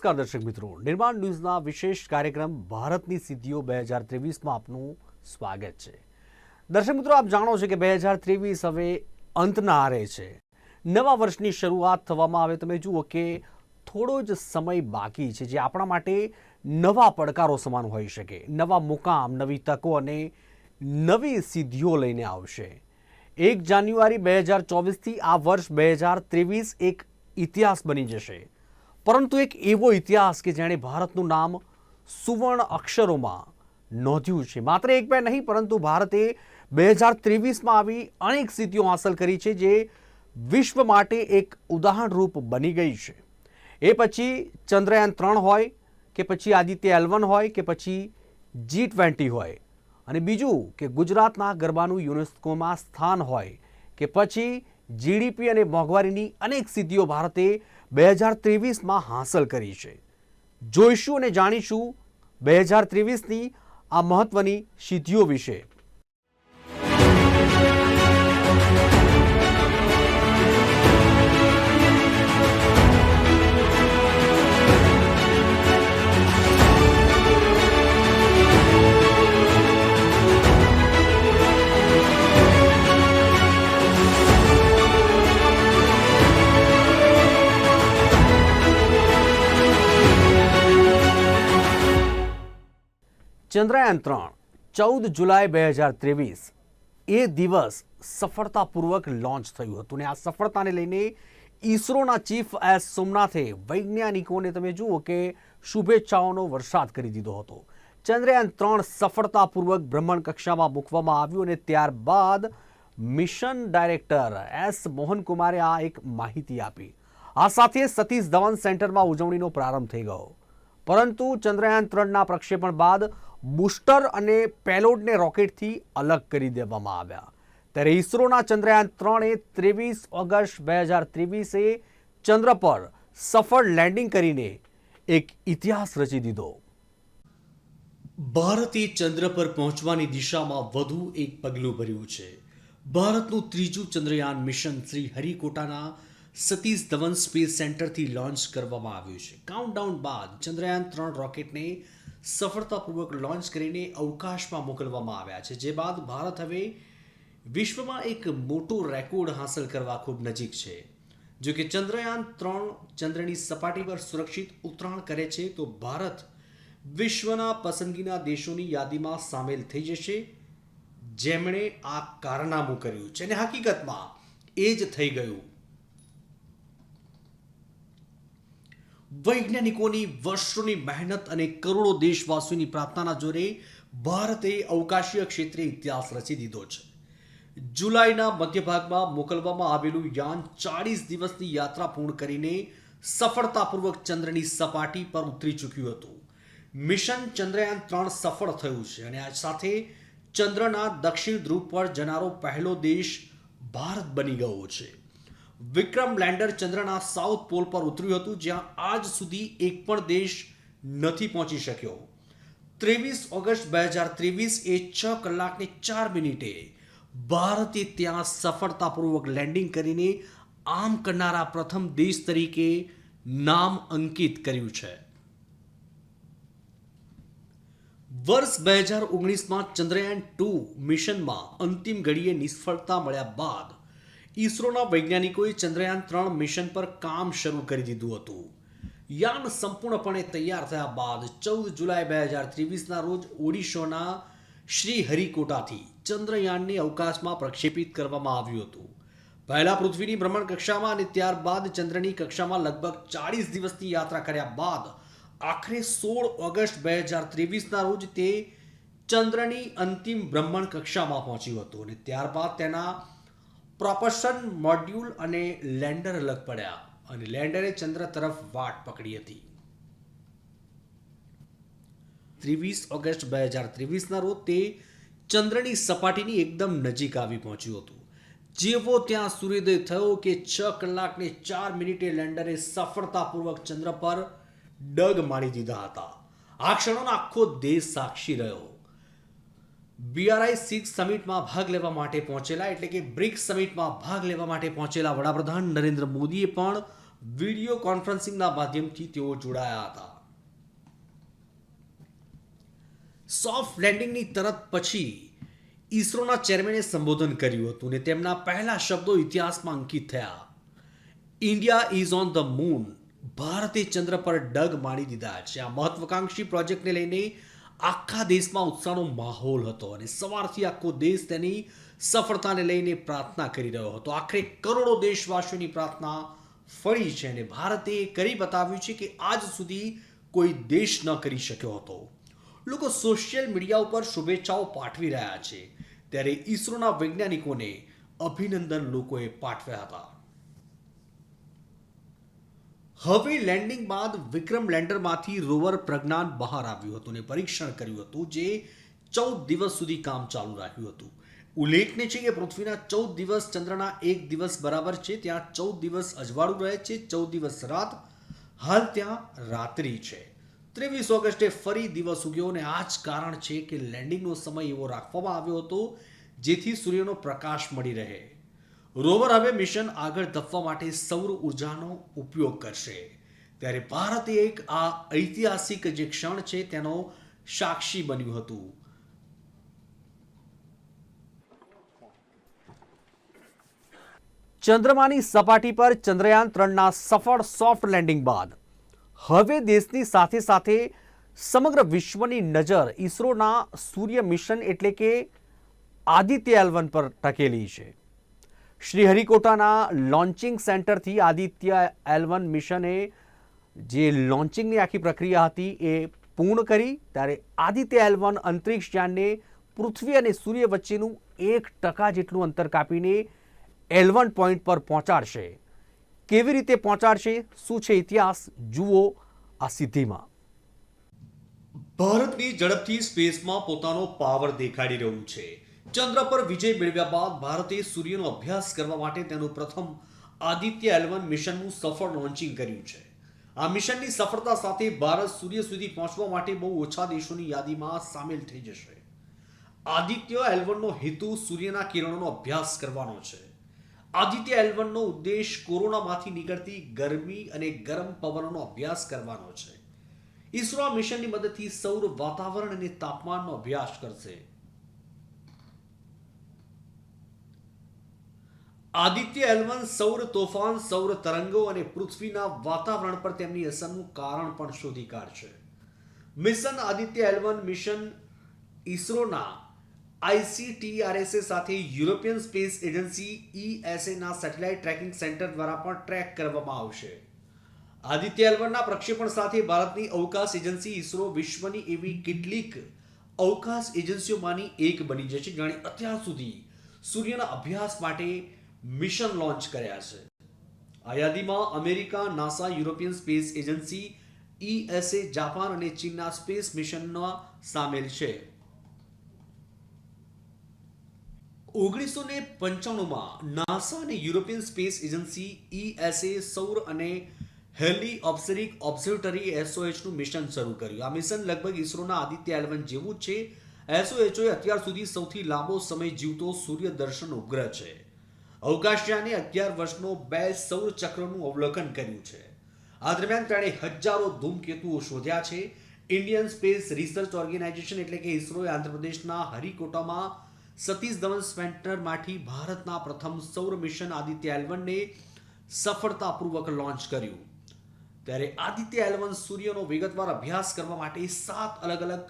નમસ્કાર દર્શક મિત્રો. નિર્માણ ન્યૂઝના વિશેષ કાર્યક્રમ ભારતની સિદ્ધિઓ બે હજાર ત્રેવીસમાં આપનું સ્વાગત છે. દર્શક મિત્રો, આપ જાણો છો કે બે હજાર ત્રેવીસ હવે અંતના આરે છે. નવા વર્ષની શરૂઆત થવામાં આવે. તમે જુઓ કે થોડો જ સમય બાકી છે જે આપણા માટે નવા પડકારો સમાન હોઈ શકે. નવા મુકામ, નવી તકો અને નવી સિદ્ધિઓ લઈને આવશે. એક જાન્યુઆરી બે હજાર ચોવીસથી આ વર્ષ બે હજાર ત્રેવીસ એક ઇતિહાસ બની જશે. પરંતુ એક એવો ઇતિહાસ કે જેણે ભારતનું નામ સુવર્ણ અક્ષરોમાં નોંધ્યું છે. માત્ર એક બે નહીં, પરંતુ ભારતે બે હજાર ત્રેવીસમાં આવી અનેક સિદ્ધિઓ હાંસલ કરી છે જે વિશ્વ માટે એક ઉદાહરણરૂપ બની ગઈ છે. એ પછી ચંદ્રયાન ત્રણ હોય, કે પછી આદિત્ય એલવન હોય, કે પછી જી ટ્વેન્ટી હોય અને બીજું કે ગુજરાતના ગરબાનું યુનેસ્કોમાં સ્થાન હોય, કે પછી જીડીપી અને મોંઘવારીની અનેક સિદ્ધિઓ ભારતે બે હજાર ત્રેવીસમાં હાંસલ કરી છે. જોઈશું અને જાણીશું બે હજાર ત્રેવીસની આ મહત્વની સિદ્ધિઓ વિશે. ચંદ્રયાન ત્રણ, ચૌદ જુલાઈ બે હજાર ત્રેવીસ, એ દિવસ સફળતાપૂર્વક લોન્ચ થયું હતું. ને આ સફળતાને લઈને ઈસરોના ચીફ એસ સોમનાથે વૈજ્ઞાનિકોને તમે જુઓ કે શુભેચ્છાઓનો વરસાદ કરી દીધો હતો. ચંદ્રયાન ત્રણ સફળતાપૂર્વક બ્રહ્માંડ કક્ષામાં મૂકવામાં આવ્યું અને ત્યારબાદ મિશન ડાયરેક્ટર એસ મોહનકુમારે આ એક માહિતી આપી. આ સાથે સતીશ ધવન સેન્ટરમાં ઉજવણીનો પ્રારંભ થઈ ગયો. પરંતુ ચંદ્રયાન ત્રણના પ્રક્ષેપણ બાદ બુસ્ટર અને પેલોડને રોકેટથી અલગ કરી દેવામાં આવ્યા. ત્યારે ઈસરોના ચંદ્રયાન ત્રણે ત્રેવીસ ઓગસ્ટ બે હજાર ત્રેવીસે ચંદ્ર પર સફળ લેન્ડિંગ કરીને એક ઇતિહાસ રચી દીધો. ભારતે ચંદ્ર પર પહોંચવાની દિશામાં વધુ એક પગલું ભર્યું છે. ભારતનું ત્રીજું ચંદ્રયાન મિશન શ્રી હરિકોટાના સતીશ ધવન સ્પેસ સેન્ટરથી લોન્ચ કરવામાં આવ્યું છે. કાઉન્ટડાઉન બાદ ચંદ્રયાન ત્રણ રોકેટને સફળતાપૂર્વક લોન્ચ કરીને અવકાશમાં મોકલવામાં આવ્યા છે. જે બાદ ભારત હવે વિશ્વમાં એક મોટો રેકોર્ડ હાંસલ કરવા ખૂબ નજીક છે. જો કે ચંદ્રયાન ત્રણ ચંદ્રની સપાટી પર સુરક્ષિત ઉતરાણ કરે છે, તો ભારત વિશ્વના પસંદગીના દેશોની યાદીમાં સામેલ થઈ જશે, જેમણે આ કારનામું કર્યું છે. અને હકીકતમાં એ જ થઈ ગયું. વૈજ્ઞાનિકોની વર્ષોની મહેનત અને કરોડો દેશવાસીઓની પ્રાર્થનાના જોરે ભારતે અવકાશીય ક્ષેત્રે ઇતિહાસ રચી દીધો છે. જુલાઈના મધ્યભાગમાં મોકલવામાં આવેલું યાન ચાળીસ દિવસની યાત્રા પૂર્ણ કરીને સફળતાપૂર્વક ચંદ્રની સપાટી પર ઉતરી ચૂક્યું હતું. મિશન ચંદ્રયાન ત્રણ સફળ થયું છે અને આ સાથે ચંદ્રના દક્ષિણ ધ્રુવ પર જનારો પહેલો દેશ ભારત બની ગયો છે. વિક્રમ લેન્ડર ચંદ્રના સાઉથ પોલ પર ઉતર્યું હતું, જ્યાં આજ સુધી એક પણ દેશ નથી પહોંચી શક્યો. ત્રેવીસ ઓગસ્ટ બે હજાર ત્રેવીસ એ છ કલાકને ચાર મિનિટે ભારતે ત્યાં સફળતાપૂર્વક લેન્ડિંગ કરીને આમ કરનારા પ્રથમ દેશ તરીકે નામ અંકિત કર્યું છે. વર્ષ બે હજાર ઓગણીસમાં ચંદ્રયાન ટુ મિશનમાં અંતિમ ઘડીએ નિષ્ફળતા મળ્યા બાદ ઈસરોના વૈજ્ઞાનિકોએ ચંદ્રયાન ત્રણ મિશન પર કામ શરૂ કરી દીધું હતું. યાન સંપૂર્ણપણે તૈયાર થયા બાદ ચૌદ જુલાઈ બે હજાર ત્રેવીસના રોજ ઓડિશોના શ્રી હરિકોટાથી ચંદ્રયાનને અવકાશમાં પ્રક્ષેપિત કરવામાં આવ્યું હતું. પહેલા પૃથ્વીની ભ્રમણ કક્ષામાં અને ત્યારબાદ ચંદ્રની કક્ષામાં લગભગ ચાળીસ દિવસની યાત્રા કર્યા બાદ આખરે સોળ ઓગસ્ટ બે હજાર ત્રેવીસના રોજ તે ચંદ્રની અંતિમ ભ્રમણ કક્ષામાં પહોંચ્યું હતું અને ત્યારબાદ તેના પ્રોપલ્શન મોડ્યુલ અને લેન્ડર અલગ પડ્યા અને લેન્ડરે ચંદ્ર તરફ વાટ પકડી હતી. ત્રેવીસ ઓગસ્ટ બે હજાર ત્રેવીસના રોજ તે ચંદ્રની સપાટીની એકદમ નજીક આવી પહોંચ્યું હતું. જેવો ત્યાં સૂર્યોદય થયો કે છ કલાકને ચાર મિનિટે લેન્ડરે સફળતાપૂર્વક ચંદ્ર પર ડગ મારી દીધા હતા. આ ક્ષણોનો આખો દેશ સાક્ષી રહ્યો. બીઆરઆઈ સિક્સ સમિટમાં ભાગ લેવા માટે પહોંચેલા, એટલે કે બ્રિક્સ સમિટમાં ભાગ લેવા માટે પહોંચેલા વડાપ્રધાન નરેન્દ્ર મોદીએ પણ વીડિયો કોન્ફરન્સિંગના માધ્યમથી તેઓ જોડાયા હતા. સોફ્ટ લેન્ડિંગની તરત પછી ઈસરોના ચેરમેને સંબોધન કર્યું હતું અને તેમના પહેલા શબ્દો ઇતિહાસમાં અંકિત થયા. India is on the moon ભારતે ચંદ્ર પર ડગ માણી દીધા છે. આ મહત્વકાંક્ષી પ્રોજેક્ટને લઈને આખા દેશમાં ઉત્સાહનો માહોલ હતો અને સવારથી આખો દેશ તેની સફળતાને લઈને પ્રાર્થના કરી રહ્યો હતો. આખરે કરોડો દેશવાસીઓની પ્રાર્થના ફળી છે અને ભારતે કરી બતાવ્યું છે કે આજ સુધી કોઈ દેશ ન કરી શક્યો હતો. લોકો સોશિયલ મીડિયા ઉપર શુભેચ્છાઓ પાઠવી રહ્યા છે. ત્યારે ઈસરોના વૈજ્ઞાનિકોને અભિનંદન લોકોએ પાઠવ્યા હતા. હવે લેન્ડિંગ બાદ વિક્રમ લેન્ડરમાંથી રોવર પ્રજ્ઞાન બહાર આવ્યું હતું અને પરીક્ષણ કર્યું હતું જે ચૌદ દિવસ સુધી કામ ચાલુ રાખ્યું હતું. ઉલ્લેખનીય છે કે પૃથ્વીના ચૌદ દિવસ ચંદ્રના એક દિવસ બરાબર છે, ત્યાં ચૌદ દિવસ અજવાળું રહે છે, ચૌદ દિવસ રાત, હાલ ત્યાં રાત્રિ છે. ત્રેવીસ ઓગસ્ટે ફરી દિવસ ઉગ્યો અને આ જ કારણ છે કે લેન્ડિંગનો સમય એવો રાખવામાં આવ્યો હતો જેથી સૂર્યનો પ્રકાશ મળી રહે. રોવર હવે મિશન આગળ ધપવા માટે સૌર ઉર્જાનો ઉપયોગ કરશે. ત્યારે ભારત એક આ ઐતિહાસિક જે ક્ષણ છે તેનો સાક્ષી બન્યું હતું. ચંદ્રમાની સપાટી પર ચંદ્રયાન ત્રણના સફળ સોફ્ટ લેન્ડિંગ બાદ હવે દેશની સાથે સાથે સમગ્ર વિશ્વની નજર ઈસરોના સૂર્ય મિશન એટલે કે આદિત્ય એલવન પર ટકેલી છે. શ્રીહરિકોટાના લોન્ચિંગ સેન્ટરથી આદિત્ય એલવન મિશને જે લોન્ચિંગની આખી પ્રક્રિયા હતી એ પૂર્ણ કરી. ત્યારે આદિત્ય એલવન અંતરિક્ષ યાનને પૃથ્વી અને સૂર્ય વચ્ચેનું એક ટકા જેટલું અંતર કાપીને એલવન પોઈન્ટ પર પહોંચાડશે. કેવી રીતે પહોંચાડશે? શું છે ઇતિહાસ? જુઓ આ સિદ્ધિમાં. ભારતની ઝડપથી સ્પેસમાં પોતાનો પાવર દેખાડી રહ્યું છે. ચંદ્ર પર વિજય મેળવ્યા બાદ ભારતે સૂર્યનો અભ્યાસ કરવા માટે તેનું પ્રથમ આદિત્ય એલવન મિશનનું સફળ લોન્ચિંગ કર્યું છે. આ મિશનની સફળતા સાથે ભારત સૂર્ય સુધી પહોંચવા માટે બહુ ઓછા દેશોની યાદીમાં સામેલ થઈ જશે. આદિત્ય એલવનનો હેતુ સૂર્યના કિરણોનો અભ્યાસ કરવાનો છે. આદિત્ય એલવનનો ઉદ્દેશ કોરોનામાંથી નીકળતી ગરમી અને ગરમ પવનનો અભ્યાસ કરવાનો છે. ઈસરો આ મિશનની મદદથી સૌર વાતાવરણ અને તાપમાનનો અભ્યાસ કરશે. આદિત્ય એલવન સૌર, તોફાન, સૌર તરંગો અને પૃથ્વીના વાતાવરણ પર તેમની અસરનું કારણ પણ શોધી કાઢશે mission Aditya l one mission ઈસરોના આઈસીટીઆરએસએ સાથે યુરોપિયન સ્પેસ એજન્સી ઈએસએના સેટેલાઇટ ટ્રેકિંગ સેન્ટર દ્વારા પણ ટ્રેક કરવામાં આવશે. આદિત્ય એલવનના પ્રક્ષેપણ સાથે ભારતની અવકાશ એજન્સી ઈસરો વિશ્વની એવી કેટલીક અવકાશ એજન્સીઓમાંની એક બની જશે, જાણે અત્યાર સુધી સૂર્યના અભ્યાસ માટે મિશન લોન્ચ કર્યા છે. આ યાદીમાં America, NASA, European space agency ESA Japan અને ચીનના સ્પેસ મિશનના સામેલ છે. ઓગણીસો ને પંચાણુંમાં નાસા અને યુરોપિયન સ્પેસ એજન્સી ઈએસએ સૌર અને હેલી ઓબ્સેરિક ઓબ્ઝર્વેટરી એસઓએચનું મિશન શરૂ કર્યું. આ મિશન લગભગ ઈસરોના આદિત્ય એલવન જેવું જ છે. એસઓએચઓએ અત્યાર સુધી સૌથી લાંબો સમય જીવતો સૂર્ય દર્શન ઉપગ્રહ છે. અવકાશયાને અગિયાર વર્ષનો બે સૌર ચક્રનું અવલોકન કર્યું છે. આ દરમિયાન તેણે હજારો ધૂમકેતુઓ શોધ્યા છે. ઇન્ડિયન સ્પેસ રિસર્ચ ઓર્ગેનાઇઝેશન એટલે કે ઇસરોએ આંધ્રપ્રદેશના હરિકોટામાં સતીશ ધવન સેન્ટરમાંથી ભારતના પ્રથમ સૌર મિશન આદિત્ય એલવનને સફળતાપૂર્વક લોન્ચ કર્યું. ત્યારે આદિત્ય એલવન સૂર્યનો વિગતવાર અભ્યાસ કરવા માટે સાત અલગ અલગ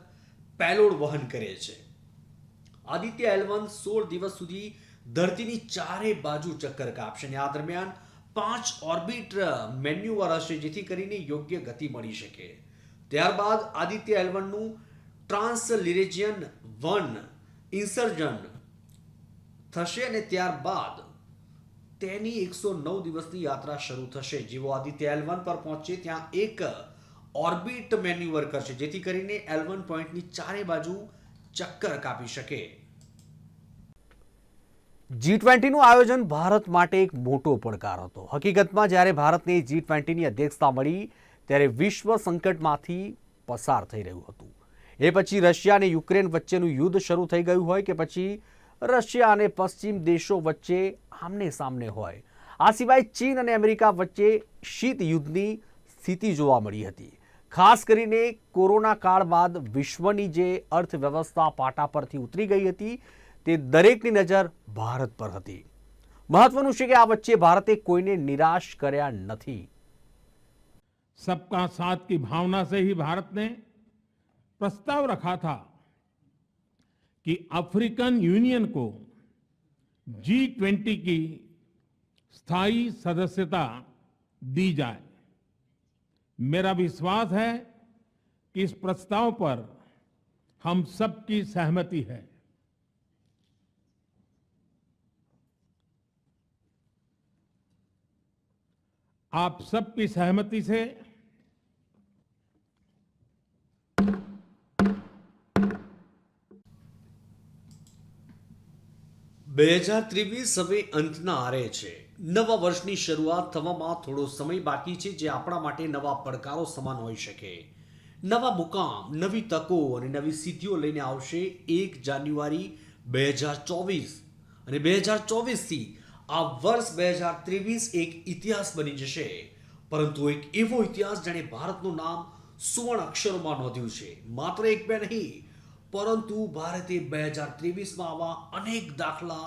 પેલોડ વહન કરે છે. આદિત્ય એલવન સોળ દિવસ સુધી ધરતીની ચારે બાજુ ચક્કર કાપશે અને આ દરમિયાન પાંચ ઓર્બિટ મેન્યુઅર હશે, જેથી કરીને યોગ્ય ગતિ મળી શકે. ત્યારબાદ આદિત્ય એલવનનું ટ્રાન્સલિરેજિયન વન ઇન્સર્જન થશે અને ત્યારબાદ તેની એકસો નવ દિવસની યાત્રા શરૂ થશે. જેવો આદિત્ય એલવન પર પહોંચે ત્યાં એક ઓર્બિટ મેન્યુઅર કરશે, જેથી કરીને એલવન પોઈન્ટની ચારે બાજુ ચક્કર કાપી શકે. જી ટ્વેન્ટીનું આયોજન ભારત માટે એક મોટો પડકાર હતો. હકીકતમાં જ્યારે ભારતને જી ટ્વેન્ટીની અધ્યક્ષતા મળી, ત્યારે વિશ્વ સંકટમાંથી પસાર થઈ રહ્યું હતું. એ પછી રશિયા અને યુક્રેન વચ્ચેનું યુદ્ધ શરૂ થઈ ગયું હોય કે પછી રશિયા અને પશ્ચિમ દેશો વચ્ચે આમને સામને હોય. આ સિવાય ચીન અને અમેરિકા વચ્ચે શીત યુદ્ધની સ્થિતિ જોવા મળી હતી. ખાસ કરીને કોરોના કાળ બાદ વિશ્વની જે અર્થવ્યવસ્થા પાટા પરથી ઉતરી ગઈ હતી તે દરેકની નજર ભારત પર હતી મહત્વનું છે કે આ વચ્ચે ભારતે કોઈને નિરાશ કર્યા નથી सबका साथ की भावना से ही भारत ने प्रस्ताव रखा था कि अफ्रीकन यूनियन को जी ट्वेंटी की स्थायी सदस्यता दी जाए मेरा विश्वास है कि इस प्रस्ताव पर हम सबकी सहमति है आप सबकी सहमति से બે હજાર ત્રેવીસ હવે અંતના આરે છે નવા વર્ષની શરૂઆત થવામાં થોડો સમય બાકી છે જે આપણા માટે નવા પડકારો સમાન હોઈ શકે નવા મુકામ નવી તકો અને નવી સિદ્ધિઓ લઈને આવશે એક જાન્યુઆરી બે હજાર ચોવીસ અને બે હજાર ચોવીસથી આ વર્ષ બે હજાર ત્રેવીસ એક ઇતિહાસ બની જશે. પરંતુ એક એવો ઇતિહાસ જેણે ભારતનું નામ સુવર્ણ અક્ષરોમાં નોંધ્યું છે. માત્ર એક બે નહીં, પરંતુ ભારતે બે હજાર ત્રેવીસમાં આવા અનેક દાખલા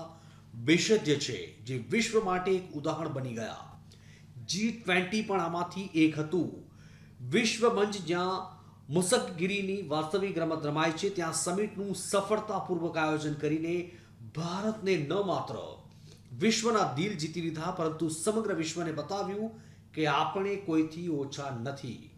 બેશદ્ય છે, જે વિશ્વ માટે એક ઉદાહરણ બની ગયા. જી ટ્વેન્ટી પણ આમાંથી એક હતું. વિશ્વ મંચ જ્યાં મુસકગીરીની વાસ્તવિક રમત રમાય છે, ત્યાં સમિટનું સફળતાપૂર્વક આયોજન કરીને ભારતને ન માત્ર વિશ્વના દિલ જીતી લીધા, પરંતુ સમગ્ર વિશ્વને બતાવ્યું કે આપણે કોઈથી ઓછા નથી.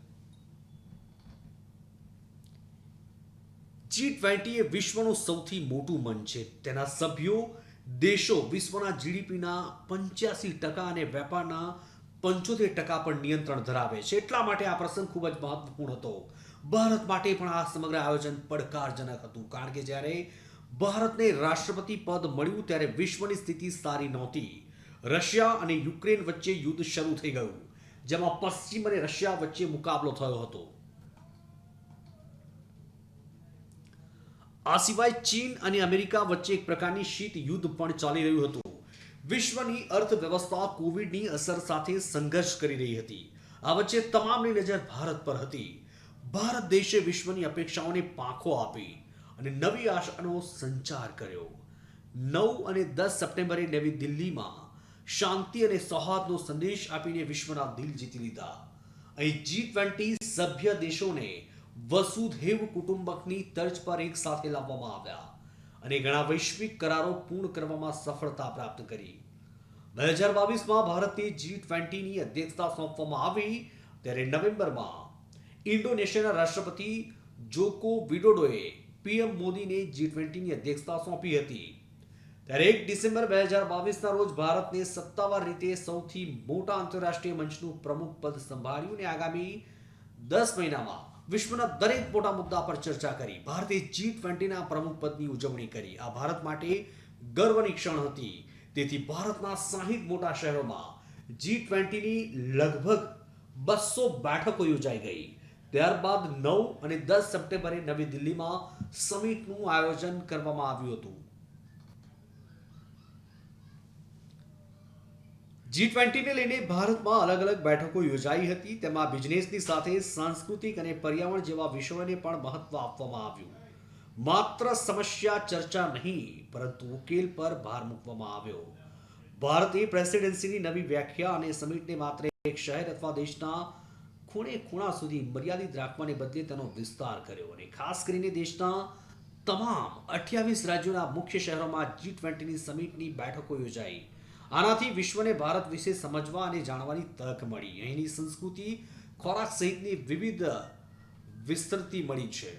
જી ટ્વેન્ટી એ વિશ્વનું સૌથી મોટું મંચ છે. તેના સભ્યો દેશો વિશ્વના જીડીપીના પંચ્યાસી ટકા અને વેપારના પંચોતેર ટકા પર નિયંત્રણ ધરાવે છે. એટલા માટે આ પ્રસંગ ખૂબ જ મહત્વપૂર્ણ હતો. ભારત માટે પણ આ સમગ્ર આયોજન પડકારજનક હતું. કારણ કે જ્યારે ભારતને રાષ્ટ્રપતિ પદ મળ્યું ત્યારે વિશ્વની સ્થિતિ સારી નહોતી. રશિયા અને યુક્રેન વચ્ચે યુદ્ધ શરૂ થઈ ગયું, જેમાં પશ્ચિમ અને રશિયા વચ્ચે મુકાબલો થયો હતો. આ સિવાય ચીન અને અમેરિકા વચ્ચે એક પ્રકારની શીત યુદ્ધ પણ ચાલી રહ્યું હતું. વિશ્વની અર્થવ્યવસ્થા કોવિડની અસર સાથે સંઘર્ષ કરી રહી હતી. આ વચ્ચે તમામની નજર ભારત પર હતી. ભારત દેશે વિશ્વની અપેક્ષાઓને પાંખો આપી. અને નવી આશાનો સંચાર કર્યો. નવ અને દસ સપ્ટેમ્બરે નવી દિલ્હીમાં શાંતિ અને સૌહાર્દનો સંદેશ આપીને વિશ્વના દિલ જીતી લીધા. અહીં જી ટ્વેન્ટી સભ્ય દેશોને વસુધૈવ કુટુંબકની તર્જ પર એક સાથે લાવવામાં આવ્યા અને ઘણા વૈશ્વિક કરારો પૂર્ણ કરવામાં સફળતા પ્રાપ્ત કરી. બે હજાર બાવીસમાં ભારતે જી ટ્વેન્ટીની અધ્યક્ષતા સોંપવામાં આવી ત્યારે નવેમ્બરમાં ઇન્ડોનેશિયાના રાષ્ટ્રપતિ જોકો વિડોડોએ પીએમ મોદીને જી ટ્વેન્ટીની અધ્યક્ષતા સોંપી હતી. ત્યારે એક ડિસેમ્બર બે હજાર બાવીસના રોજ ભારતને સત્તાવાર રીતે સૌથી મોટા આંતરરાષ્ટ્રીય મંચનું પ્રમુખ પદ સંભાળ્યું અને આગામી દસ મહિનામાં વિશ્વના દરેક મોટા મુદ્દા પર ચર્ચા કરી. ભારતે જી ટ્વેન્ટીના પ્રમુખ પદની ઉજવણી કરી. આ ભારત માટે ગર્વની ક્ષણ હતી. તેથી ભારતના સાહીઠ મોટા શહેરોમાં જી ટ્વેન્ટીની લગભગ બસો બેઠકો યોજાઈ ગઈ. ત્યારબાદ નવ અને દસ સપ્ટેમ્બરે નવી દિલ્હીમાં સમિટનું આયોજન કરવામાં આવ્યું હતું. જી ટ્વેન્ટીને લઈને ભારતમાં અલગ અલગ બેઠકો યોજાઈ હતી. તેમાં બિઝનેસની સાથે સાંસ્કૃતિક અને પર્યાવરણ જેવા વિષયોને પણ મહત્વ આપવામાં આવ્યું. માત્ર સમસ્યા ચર્ચા નહીં, પરંતુ ઉકેલ પર ભાર મૂકવામાં આવ્યો. ભારતે પ્રેસિડેન્સીની નવી વ્યાખ્યા અને સમિટને માત્ર એક શહેર અથવા દેશના ખૂણે ખૂણા સુધી મર્યાદિત રાખવાને બદલે તેનો વિસ્તાર કર્યો અને ખાસ કરીને દેશના તમામ અઠ્યાવીસ રાજ્યોના મુખ્ય શહેરોમાં જી ટ્વેન્ટીની સમિટની બેઠકો યોજાઈ. આનાથી વિશ્વને ભારત વિશે સમજવા અને જાણવાની તક મળી. અહીંની સંસ્કૃતિ, ખોરાક સહિતની વિવિધ વિસ્તૃતિ મળી છે.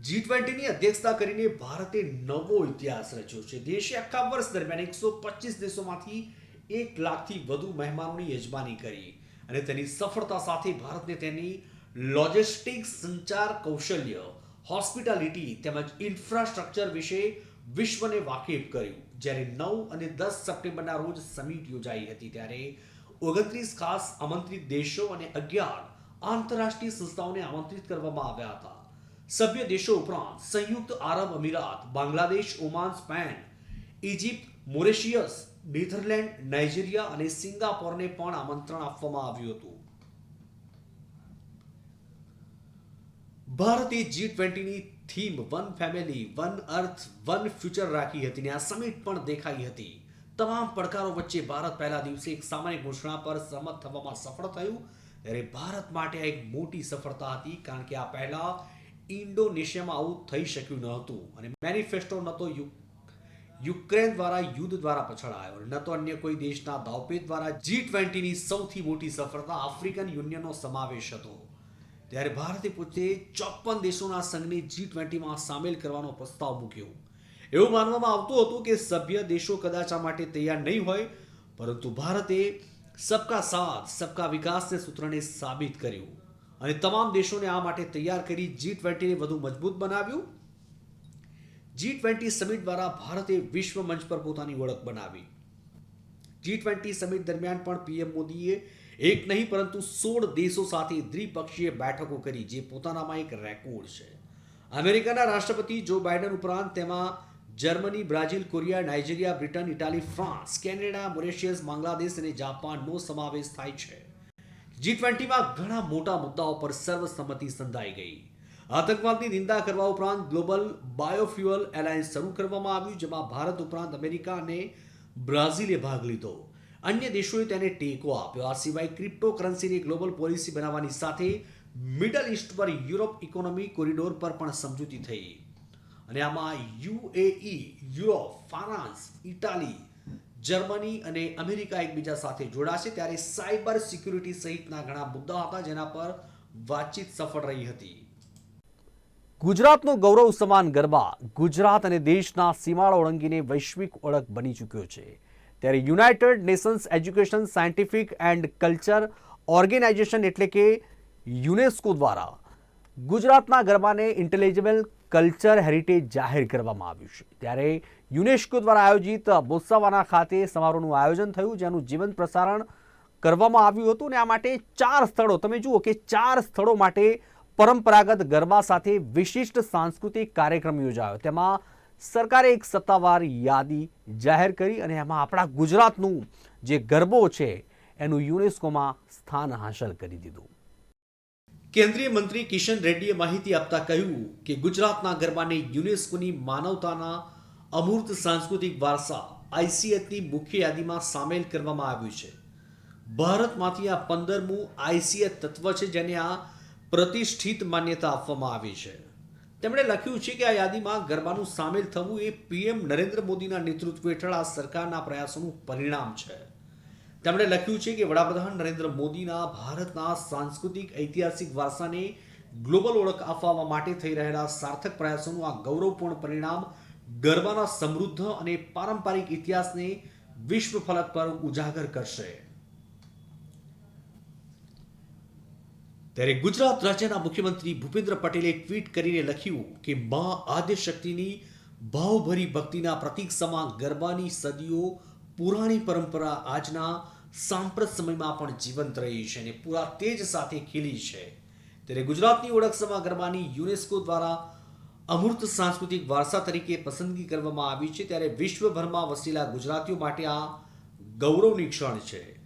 જી ટ્વેન્ટીની અધ્યક્ષતા કરીને ભારતે નવો ઇતિહાસ રચ્યો છે. દેશે આખા વર્ષ દરમિયાન એકસો પચીસ દેશોમાંથી એક લાખથી વધુ મહેમાનોની યજમાની કરી. અને તેની સફળતા સાથે ભારતને તેની લોજિસ્ટિક સંચાર કૌશલ્ય હોસ્પિટાલિટી તેમજ ઇન્ફ્રાસ્ટ્રક્ચર વિશે વિશ્વને વાકેફ કર્યું. જ્યારે નવ અને દસ સપ્ટેમ્બરના રોજ સમિટ યોજાઈ હતી ત્યારે ઓગણત્રીસ ખાસ આમંત્રિત દેશો અને અગિયાર આંતરરાષ્ટ્રીય સંસ્થાઓને આમંત્રિત કરવામાં આવ્યા હતા. સભ્ય દેશો ઉપરાંત સંયુક્ત આરબ અમીરાત, Bangladesh, Oman, Spain Egypt Mauritius Netherland, Nigeria અને સિંગાપોરને પણ આમંત્રણ આપવામાં આવ્યું હતું. ભારતે G ટ્વેન્ટીની theme one family, one earth, one future રાખી હતી અને આ સમિટ પણ દેખાઈ હતી. તમામ પડકારો વચ્ચે ભારત પહેલા દિવસે એક સામાન્ય ઘોષણા પર સહમત થવામાં સફળ થયું. ત્યારે ભારત માટે આ એક મોટી સફળતા હતી, કારણ કે આ પહેલા ઇન્ડોનેશિયામાં આવું થઈ શક્યું ન હતું. અને મેનિફેસ્ટો નહોતો યુ યુક્રેન દ્વારા યુદ્ધ દ્વારા પછડાયો ન તો અન્ય કોઈ દેશના દાવપેચ દ્વારા જી ટ્વેન્ટીની સૌથી મોટી સફળતા આફ્રિકન યુનિયનનો સમાવેશ હતો. ત્યારે ભારતે પોતે ચોપન દેશોના સંઘને જી ટ્વેન્ટીમાં સામેલ કરવાનો પ્રસ્તાવ મૂક્યો. એવું માનવામાં આવતું હતું કે સભ્ય દેશો કદાચ આ માટે તૈયાર નહીં હોય, પરંતુ ભારતે સબકા સાથ, સબકા વિકાસને સૂત્રને સાબિત કર્યું અને તમામ દેશોને આ માટે તૈયાર કરી જી ટ્વેન્ટીને વધુ મજબૂત બનાવ્યું. જી ટ્વેન્ટી સમિટ દ્વારા ભારતે વિશ્વ મંચ પર પોતાની ઓળખ બનાવી. જી ટ્વેન્ટી સમિટ દરમિયાન પણ પીએમ મોદીએ એક નહીં, પરંતુ સોળ દેશો સાથે દ્વિપક્ષીય બેઠકો કરી, જે પોતાનામાં એક રેકોર્ડ છે. અમેરિકાના રાષ્ટ્રપતિ જો બાઇડન ઉપરાંત તેમાં Germany, Brazil, Korea, Nigeria, Britain, Italy, France, Canada, Mauritius, Bangladesh અને જાપાનનો સમાવેશ થાય છે. જી ટ્વેન્ટીમાં ઘણા મોટા મુદ્દાઓ પર સર્વસંમતિ સંધાઈ ગઈ. આતંકવાદની નિંદા કરવા ઉપરાંત ગ્લોબલ બાયોફ્યુઅલ એલાયન્સ શરૂ કરવામાં આવ્યું, જેમાં ભારત ઉપરાંત અમેરિકા અને બ્રાઝિલે ભાગ લીધો. અન્ય દેશોએ તેને ટેકો આપ્યો. આ સિવાય ક્રિપ્ટો કરન્સીની ગ્લોબલ પોલિસી બનાવવાની સાથે મિડલ ઇસ્ટ પર યુરોપ ઇકોનોમી કોરિડોર પર પણ સમજૂતી થઈ. અને આમાં UAE, Europe, France, Italy, Germany અને અમેરિકા એકબીજા સાથે જોડાશે ત્યારે સાયબર સિક્યુરિટી સહિતના ઘણા મુદ્દા હતા જેના પર વાતચીત સફળ રહી હતી. ગુજરાતનો ગૌરવ સમાન ગરબા ગુજરાત અને દેશના સીમાળ ઓળંગીને વૈશ્વિક ઓળખ બની ચૂક્યો છે. ત્યારે United Nations Education, Scientific and Culture Organization એટલે કે યુનેસ્કો દ્વારા ગુજરાતના ગરબાને ઇન્ટેલિજેબલ કલ્ચર હેરિટેજ જાહેર કરવામાં આવ્યું છે. ત્યારે યુનેસ્કો દ્વારા આયોજિત બોત્સાવાના ખાતે સમારોહનું આયોજન થયું, જેનું જીવંત પ્રસારણ કરવામાં આવ્યું હતું અને આ માટે ચાર સ્થળો, તમે જુઓ કે ચાર સ્થળો માટે પરંપરાગત ગરબા સાથે વિશિષ્ટ સાંસ્કૃતિક કાર્યક્રમ યોજાયો. તેમાં સરકારે એક સત્તાવાર યાદી જાહેર કરી અને એમાં આપણા ગુજરાતનું જે ગરબો છે, એનું યુનેસ્કોમાં સ્થાન હાંસલ કરી દીધું. કેન્દ્રીય મંત્રી કિશન રેડ્ડીએ માહિતી આપતા કહ્યું કે ગુજરાતના ગરબાને યુનેસ્કોની માનવતાના અમૂર્ત સાંસ્કૃતિક વારસા આઈસીએચની મુખ્ય યાદીમાં સામેલ કરવામાં આવ્યું છે. ભારતમાંથી આ પંદરમું આઈસીએચ તત્વ છે જેને આ પ્રતિષ્ઠિત માન્યતા આપવામાં આવી છે. તેમણે લખ્યું છે કે આ યાદીમાં ગરબાનું સામેલ થવું એ પીએમ નરેન્દ્ર મોદીના નેતૃત્વ હેઠળ આ સરકારના પ્રયાસોનું પરિણામ છે. તેમણે લખ્યું છે કે વડાપ્રધાન નરેન્દ્ર મોદીના ભારતના સાંસ્કૃતિક, ઐતિહાસિક વારસાને ગ્લોબલ ઓળખ આપવા માટે થઈ રહેલા સાર્થક પ્રયાસોનું આ ગૌરવપૂર્ણ પરિણામ ગરબાના સમૃદ્ધ અને પારંપરિક ઇતિહાસને વિશ્વ ફલક પર ઉજાગર કરશે. ત્યારે ગુજરાત રાજ્યના મુખ્યમંત્રી ભૂપેન્દ્ર પટેલે ટ્વીટ કરીને લખ્યું કે મા આદ્યશક્તિની ભાવભરી ભક્તિના પ્રતીક સમા ગરબાની સદીઓ પુરાણી પરંપરા આજના સાંપ્રત સમયમાં પણ જીવંત રહી છે અને પૂરા તેજ સાથે ખીલી છે. ત્યારે ગુજરાતની ઓળખ સમા ગરબાની યુનેસ્કો દ્વારા અમૂર્ત સાંસ્કૃતિક વારસા તરીકે પસંદગી કરવામાં આવી છે. ત્યારે વિશ્વભરમાં વસેલા ગુજરાતીઓ માટે આ ગૌરવની ક્ષણ છે.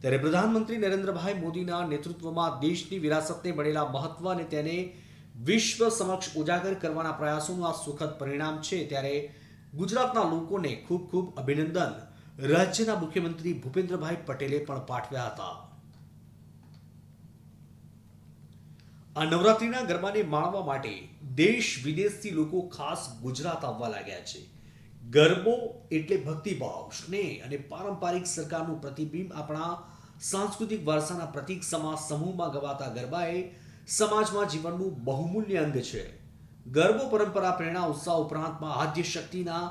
ત્યારે પ્રધાનમંત્રી નરેન્દ્રભાઈ મોદીના નેતૃત્વમાં દેશની વિરાસતને મળેલા મહત્વ અને તેને વિશ્વ સમક્ષ ઉજાગર કરવાના પ્રયાસોનું આ સુખદ પરિણામ છે. ત્યારે ગુજરાતના લોકોને ખૂબ ખૂબ અભિનંદન. રાજ્યના મુખ્યમંત્રી ભૂપેન્દ્રભાઈ પટેલે પણ પાઠવ્યા હતા. આ નવરાત્રીના ગરબાને માણવા માટે દેશ વિદેશથી લોકો ખાસ ગુજરાત આવવા લાગ્યા છે. ગરબો એટલે ભક્તિભાવ, સ્નેહ અને પારંપરિક સરકારનું પ્રતિબિંબ આપણા સાંસ્કૃતિક વારસાના પ્રતીક સમાજ સમૂહમાં ગવાતા ગરબા એ સમાજમાં જીવનનું બહુમૂલ્ય અંગ છે. ગરબો પરંપરા, પ્રેરણા, ઉત્સાહ ઉપરાંતમાં આદ્ય શક્તિના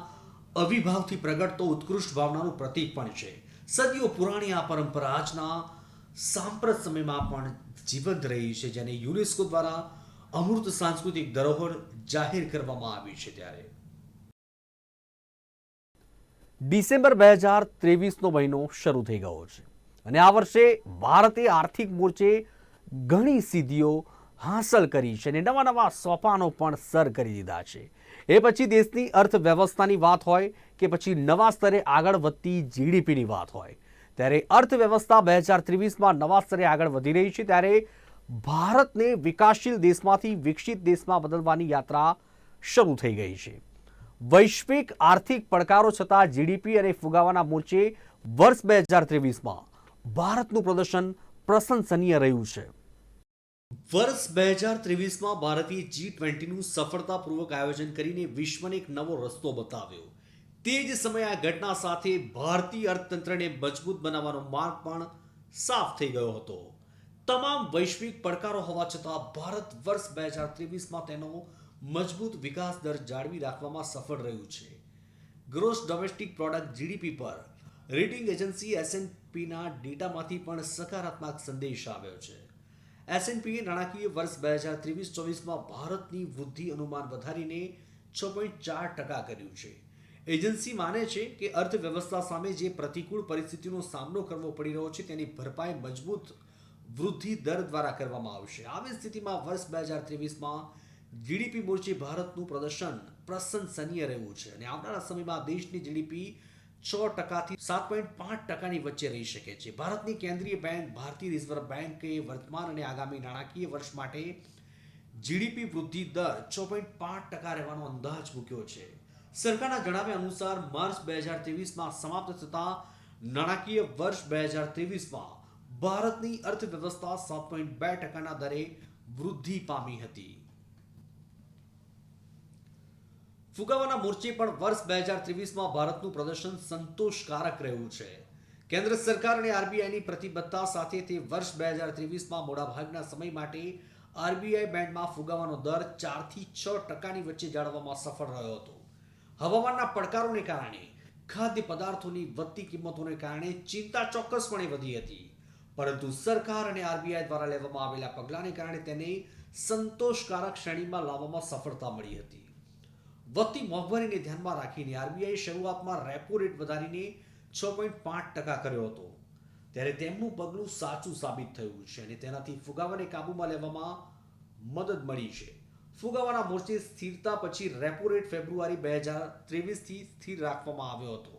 અવિભાવથી પ્રગટતો ઉત્કૃષ્ટ ભાવનાનું પ્રતીક પણ છે. સદીઓ પુરાણી આ પરંપરા આજના સાંપ્રત સમયમાં પણ જીવંત રહી છે, જેને યુનેસ્કો દ્વારા અમૃત સાંસ્કૃતિક ધરોહર જાહેર કરવામાં આવી છે ત્યારે. ડિસેમ્બર બે હજાર ત્રેવીસનો મહિનો શરૂ થઈ ગયો છે. અને આ વર્ષે ભારતે આર્થિક મોરચે ઘણી સિદ્ધિઓ હાંસલ કરી છે અને નવા નવા સોપાનો પણ સર કરી દીધા છે. એ પછી દેશની અર્થવ્યવસ્થાની વાત હોય કે પછી નવા સ્તરે આગળ વધતી જીડીપીની વાત હોય. ત્યારે અર્થવ્યવસ્થા બે હજાર ત્રેવીસમાં નવા સ્તરે આગળ વધી રહી છે ત્યારે ભારતને વિકાસશીલ દેશમાંથી વિકસિત દેશમાં બદલવાની યાત્રા શરૂ થઈ ગઈ છે. વૈશ્વિક આર્થિક પડકારો છતાં જીડીપી અને ફુગાવાના મોરચે વર્ષ બે હજાર ત્રેવીસમાં ભારતનું પ્રદર્શન પ્રશંસનીય રહ્યું છે. વર્ષ બે હજાર ત્રેવીસમાં ભારતે જી ટ્વેન્ટીનું સફળતાપૂર્વક આયોજન કરીને વિશ્વને એક નવો રસ્તો બતાવ્યો. તે જ સમયે આ ઘટના સાથે ભારતીય અર્થતંત્રને મજબૂત બનાવવાનો માર્ગ પણ સાફ થઈ ગયો હતો. તમામ વૈશ્વિક પડકારો હોવા છતાં ભારત વર્ષ બે હજાર ત્રેવીસમાં તેનો મજબૂત વિકાસ દર જાળવી રાખવામાં સફળ રહ્યું છે. ગ્રોસ ડોમેસ્ટિક પ્રોડક્ટ જીડીપી પર રેટિંગ એજન્સી એસએનપીના ડેટામાંથી પણ સકારાત્મક સંદેશ આવ્યો છે. એસએનપીએ નાણાકીય વર્ષ બે હજાર ત્રેવીસ ચોવીસમાં ભારતની વૃદ્ધિ અનુમાન વધારીને છ પોઈન્ટ ચાર ટકા કર્યું છે. એજન્સી માને છે કે અર્થવ્યવસ્થા સામે જે પ્રતિકૂળ પરિસ્થિતિનો સામનો કરવો પડી રહ્યો છે તેની ભરપાઈ મજબૂત વૃદ્ધિ દર દ્વારા કરવામાં આવશે. આવી સ્થિતિમાં વર્ષ બે હજાર ત્રેવીસમાં જીડીપી મોરચે ભારતનું પ્રદર્શન પ્રશંસનીય રહ્યું છે અને આવનારા સમયમાં દેશની જીડીપી છ ટકાથી સાત પોઈન્ટ પાંચ ટકાની વચ્ચે રહી શકે છે. ભારતની કેન્દ્રીય બેંક, ભારતીય રિઝર્વ બેંકે વર્તમાન અને આગામી નાણાકીય વર્ષ માટે જીડીપી વૃદ્ધિ દર છ પોઈન્ટ પાંચ ટકા રહેવાનો અંદાજ મૂક્યો છે. સરકારના જણાવ્યા અનુસાર, માર્ચ બે હજાર ત્રેવીસમાં સમાપ્ત થતા નાણાકીય વર્ષ બે હજાર ત્રેવીસમાં ભારતની અર્થવ્યવસ્થા સાત પોઈન્ટ બે ટકાના દરે વૃદ્ધિ પામી હતી. ફુગાવાના મોરચે પણ વર્ષ બે હજાર ત્રેવીસમાં ભારતનું પ્રદર્શન સંતોષકારક રહ્યું છે. કેન્દ્ર સરકાર અને આરબીઆઈની પ્રતિબદ્ધતા સાથે તે વર્ષ બે હજાર ત્રેવીસમાં મોટાભાગના સમય માટે આરબીઆઈ બેન્ડમાં ફુગાવાનો દર ચારથી છ ટકાની વચ્ચે જાળવવામાં સફળ રહ્યો હતો. હવામાનના પડકારોને કારણે, ખાદ્ય પદાર્થોની વધતી કિંમતોને કારણે ચિંતા ચોક્કસપણે વધી હતી. પરંતુ સરકાર અને આરબીઆઈ દ્વારા લેવામાં આવેલા પગલાંને કારણે તેને સંતોષકારક શ્રેણીમાં લાવવામાં સફળતા મળી હતી. વધતી મોંઘવારીને ધ્યાનમાં રાખીને આરબીઆઈ શરૂઆતમાં રેપો રેટ વધારીને છ પોઈન્ટ પાંચ ટકા કર્યો હતો. ત્યારે તેમનું પગલું સાચું સાબિત થયું છે અને તેનાથી ફુગાવાને કાબૂમાં લેવામાં મદદ મળી છે. ફુગાવાના મોરચે સ્થિરતા પછી રેપો રેટ ફેબ્રુઆરી બે હજાર ત્રેવીસથી સ્થિર રાખવામાં આવ્યો હતો.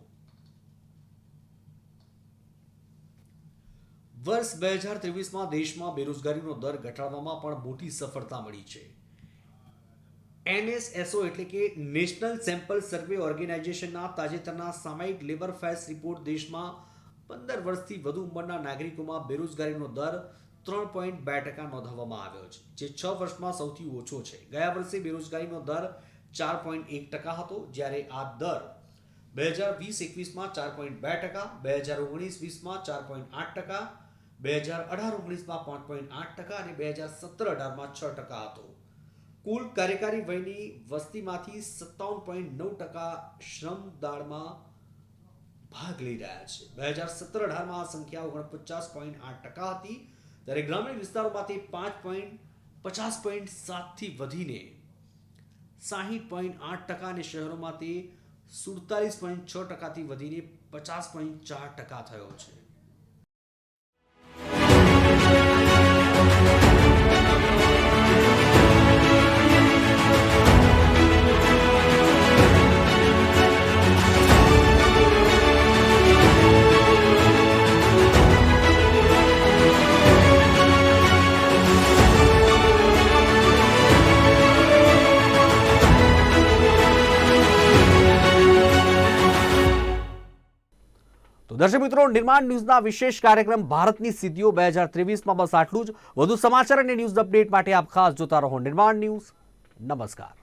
વર્ષ બે હજાર ત્રેવીસમાં દેશમાં બેરોજગારીનો દર ઘટાડવામાં પણ મોટી સફળતા મળી છે. એનએસએસઓ એટલે કે નેશનલ સેમ્પલ સર્વે ઓર્ગેનાઇઝેશનના તાજેતરના સામયિક લેબર ફેસ રિપોર્ટ દેશમાં પંદર વર્ષથી વધુ ઉંમરના નાગરિકોમાં બેરોજગારીનો દર ત્રણ પોઈન્ટ બે ટકા નોંધાવવામાં આવ્યો છે, જે છ વર્ષમાં સૌથી ઓછો છે. ગયા વર્ષે બેરોજગારીનો દર ચાર પોઈન્ટ એક ટકા હતો, જ્યારે આ દર બે હજાર વીસ એકવીસમાં ચાર પોઈન્ટ બે ટકા, બે હજાર ઓગણીસ વીસમાં ચાર પોઈન્ટ આઠ ટકા, બે હજાર અઢાર ઓગણીસમાં પાંચ પોઈન્ટ આઠ ટકા અને બે હજાર સત્તર અઢારમાં છ ટકા હતો. કુલ કાર્યકારી વયની વસ્તીમાંથી સત્તાવન પોઈન્ટ નવ ટકા શ્રમ દાળમાં ભાગ લઈ રહ્યા છે. બે હજાર સત્તર અઢારમાં આ સંખ્યા ઓગણપચાસ પોઈન્ટ આઠ ટકા હતી. ત્યારે ગ્રામીણ વિસ્તારોમાંથી પાંચ પોઈન્ટ પચાસ પોઈન્ટ સાતથી વધીને સાહીઠ પોઈન્ટ આઠ ટકા અને શહેરોમાંથી સુડતાલીસ પોઈન્ટ છ ટકાથી વધીને પચાસ પોઈન્ટ ચાર ટકા થયો છે. દર્શક મિત્રો, નિર્માણ ન્યૂઝના વિશેષ કાર્યક્રમ ભારતની સિદ્ધિઓ બે હજાર ત્રેવીસમાં બસ આટલું જ. વધુ સમાચાર અને ન્યૂઝ અપડેટ માટે આપ ખાસ જોતા રહો નિર્માણ ન્યૂઝ. નમસ્કાર.